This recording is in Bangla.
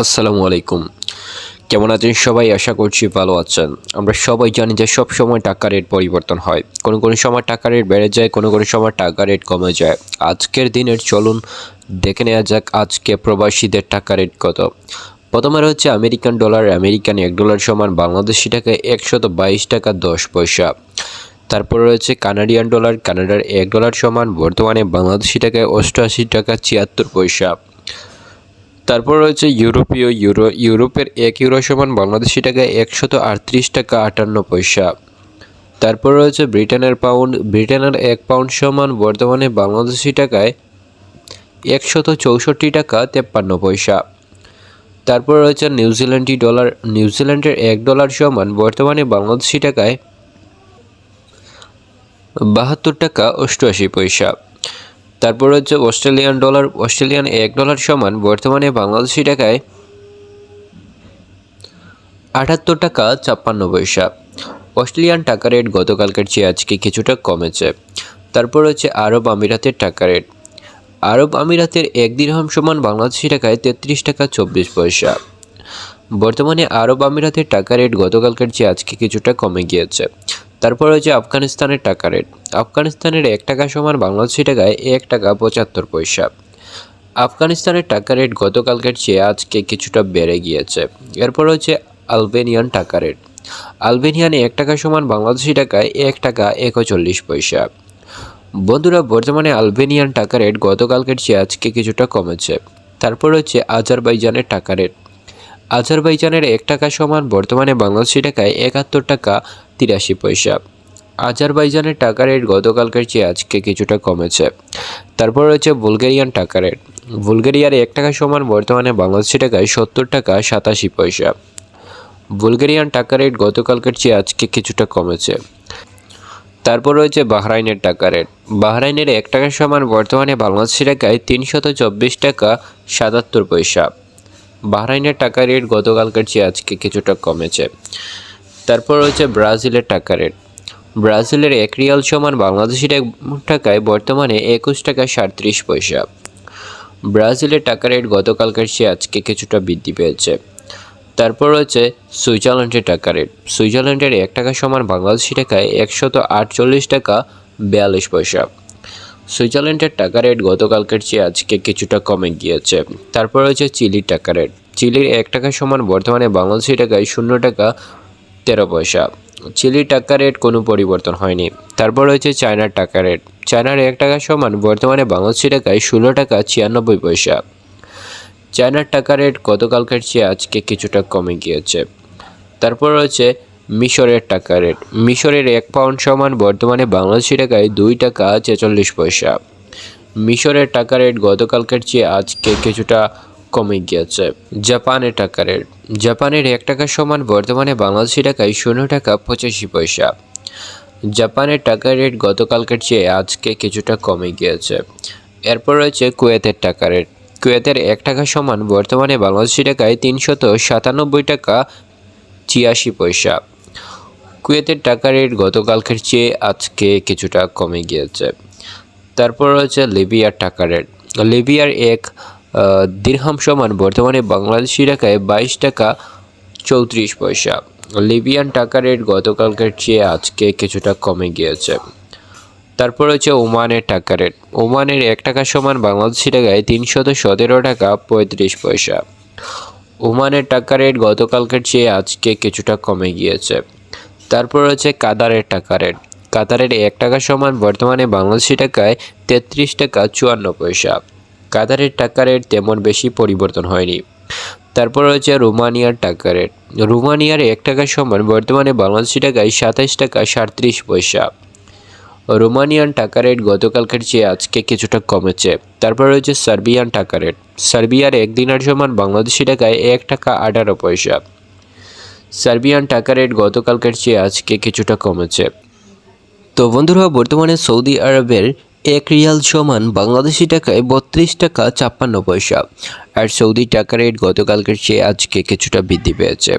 আসসালামু আলাইকুম। কেমন আছেন সবাই? আশা করছি ভালো আছেন। আমরা সবাই জানি যে সব সময় টাকা রেট পরিবর্তন হয়। কোনো কোনো সময় টাকা রেট বেড়ে যায়, কোনো কোনো সময় টাকা রেট কমে যায়। আজকের দিনের চলুন দেখে নেওয়া যাক আজকে প্রবাসীদের টাকা রেট কত। প্রথমে রয়েছে আমেরিকান ডলার আমেরিকান এক ডলার সমান বাংলাদেশি টাকায় একশত বাইশ টাকা দশ পয়সা। তারপর রয়েছে কানাডিয়ান ডলার কানাডার এক ডলার সমান বর্তমানে বাংলাদেশি টাকায় অষ্টআশি টাকা ছিয়াত্তর পয়সা। তারপর রয়েছে ইউরোপীয় ইউরো, ইউরোপের এক ইউরো সমান বাংলাদেশি টাকায় একশত আটত্রিশ টাকা আটান্ন পয়সা। তারপর রয়েছে ব্রিটেনের পাউন্ড, ব্রিটেনের এক পাউন্ড সমান বর্তমানে বাংলাদেশি টাকায় একশত চৌষট্টি টাকা তেপ্পান্ন পয়সা। তারপর রয়েছে নিউজিল্যান্ডি ডলার নিউজিল্যান্ডের এক ডলার সমান বর্তমানে বাংলাদেশি টাকায় বাহাত্তর টাকা অষ্টআশি পয়সা। তারপর হচ্ছে অস্ট্রেলিয়ান ডলার, অস্ট্রেলিয়ান এক ডলার সমান বর্তমানে বাংলাদেশি টাকায় আটাত্তর টাকা ছাপ্পান্ন পয়সা। অস্ট্রেলিয়ান টাকা রেট গতকালকের চেয়ে আজকে কিছুটা কমেছে। তারপর হচ্ছে আরব আমিরাতের টাকা রেট। আরব আমিরাতের এক দিরহাম সমান বাংলাদেশি টাকায় তেত্রিশ টাকা চব্বিশ পয়সা। বর্তমানে আরব আমিরাতের টাকা রেট গতকালকের চেয়ে আজকে কিছুটা কমে গিয়েছে। তারপর হচ্ছে আফগানিস্তানের টাকা রেট। আফগানিস্তানের এক টাকা সমান বাংলাদেশি টাকায় এক টাকা পঁচাত্তর পয়সা। আফগানিস্তানের টাকা রেট গতকালকের চেয়ে আজকে কিছুটা বেড়ে গিয়েছে। এরপর হচ্ছে আলবেনিয়ান টাকা রেট। আলবেনিয়ানে এক টাকা সমান বাংলাদেশি টাকায় এক টাকা একচল্লিশ পয়সা। বন্ধুরা, বর্তমানে আলবেনিয়ান টাকা রেট গতকালকের চেয়ে আজকে কিছুটা কমেছে। তারপর হচ্ছে আজারবাইজানের টাকা রেট। আজারবাইজানের এক টাকা সমান বর্তমানে বাংলাদেশি টাকায় একাত্তর টাকা তিরাশি পয়সা। আজারবাইজানের টাকা রেট গতকালকের চেয়ে আজকে কিছুটা কমেছে। তারপর রয়েছে বুলগেরিয়ান টাকা রেট। বুলগেরিয়ার এক টাকা সমান বর্তমানে বাংলাদেশি টাকায় সত্তর টাকা সাতাশি পয়সা। বুলগেরিয়ান টাকা রেট গতকালকের চেয়ে আজকে কিছুটা কমেছে। তারপর রয়েছে বাহরাইনের টাকা রেট। বাহরাইনের এক টাকার সমান বর্তমানে বাংলাদেশি টাকায় তিনশত চব্বিশ টাকা সাতাত্তর পয়সা। বাহরাইনের টাকা রেট গতকালকের চেয়ে আজকে কিছুটা কমেছে। তারপর রয়েছে ব্রাজিলের টাকা রেট ব্রাজিলের এক রিয়াল সমান বাংলাদেশি টাকায় বর্তমানে একুশ টাকা সাঁত্রিশ পয়সা। ব্রাজিলের টাকা রেট গতকালকের চেয়ে আজকে কিছুটা বৃদ্ধি পেয়েছে। তারপর রয়েছে সুইজারল্যান্ডের টাকা রেট সুইজারল্যান্ডের এক টাকা সমান বাংলাদেশি টাকায় একশত আটচল্লিশ টাকা বিয়াল্লিশ পয়সা। সুইজারল্যান্ডের টাকা রেট গতকালকের চেয়ে আজকে কিছুটা কমে গিয়েছে। তারপর রয়েছে চিলির টাকা রেট চিলির এক টাকা সমান বর্তমানে বাংলাদেশি টাকায় শূন্য টাকা তেরো পয়সা। চিলির টাকা রেট কোনো পরিবর্তন হয়নি। তারপর রয়েছে চায়নার টাকা রেট চায়নার এক টাকা সমান, বর্তমানে বাংলাদেশি টাকায় ষোলো টাকা ছিয়ানব্বই পয়সা। চায়নার টাকা রেট গতকালকের চেয়ে আজকে কিছুটা কমে গিয়েছে। তারপর রয়েছে মিশরের টাকা রেট মিশরের এক পাউন্ড সমান, বর্তমানে বাংলাদেশি টাকায় দুই টাকা ছেচল্লিশ পয়সা। মিশরের টাকা রেট গতকালকের চেয়ে আজকে কিছুটা কমে গিয়েছে। জাপানের টাকা রেট। জাপানের এক টাকা সমান বর্তমানে বাংলাদেশি টাকায় শূন্য টাকা পঁচাশি পয়সা। জাপানের টাকা রেট গতকালকের চেয়ে আজকে কিছুটা কমে গিয়েছে। এরপর রয়েছে কুয়েতের টাকা রেট। কুয়েতের এক টাকা সমান বর্তমানে বাংলাদেশি টাকায় তিনশত সাতানব্বই টাকা ছিয়াশি পয়সা। কুয়েতের টাকা রেট গতকালকের চেয়ে আজকে কিছুটা কমে গিয়েছে। তারপর রয়েছে লিবিয়ার টাকা রেট। লিবিয়ার এক দিরহাম সমান বর্তমানে বাংলাদেশি টাকায় বাইশ টাকা চৌত্রিশ পয়সা। লিবিয়ান টাকা রেট গতকালকের চেয়ে আজকে কিছুটা কমে গিয়েছে। তারপর হচ্ছে ওমানের টাকা রেট। ওমানের এক টাকা সমান বাংলাদেশি টাকায় তিনশত সতেরো টাকা পঁয়ত্রিশ পয়সা। ওমানের টাকা রেট গতকালকের চেয়ে আজকে কিছুটা কমে গিয়েছে। তারপর হচ্ছে কাতারের টাকা রেট। কাতারের এক টাকা সমান বর্তমানে বাংলাদেশি টাকায় তেত্রিশ টাকা চুয়ান্ন পয়সা। কাতারের টাকা রেট তেমন বেশি পরিবর্তন হয়নি। তারপর রয়েছে রোমানিয়ার টাকা রেট। রোমানিয়ার এক টাকা সমান বর্তমানে বাংলাদেশি টাকায় সাতাইশ টাকা সাঁত্রিশ পয়সা। রোমানিয়ান টাকা রেট গতকালকের চেয়ে আজকে কিছুটা কমেছে। তারপর রয়েছে সার্বিয়ান টাকা রেট। সার্বিয়ার এক দিনার সমান বাংলাদেশি টাকায় এক টাকা আঠারো পয়সা। সার্বিয়ান টাকা রেট গতকালকের চেয়ে আজকে কিছুটা কমেছে। তো বন্ধুরা, বর্তমানে সৌদি আরবের এক রিয়াল সমান বাংলাদেশি টাকায় বত্রিশ টাকা ছাপ্পান্ন পয়সা। আর সৌদি টাকা রেট গতকালকের চেয়ে আজকে কিছুটা বৃদ্ধি পেয়েছে।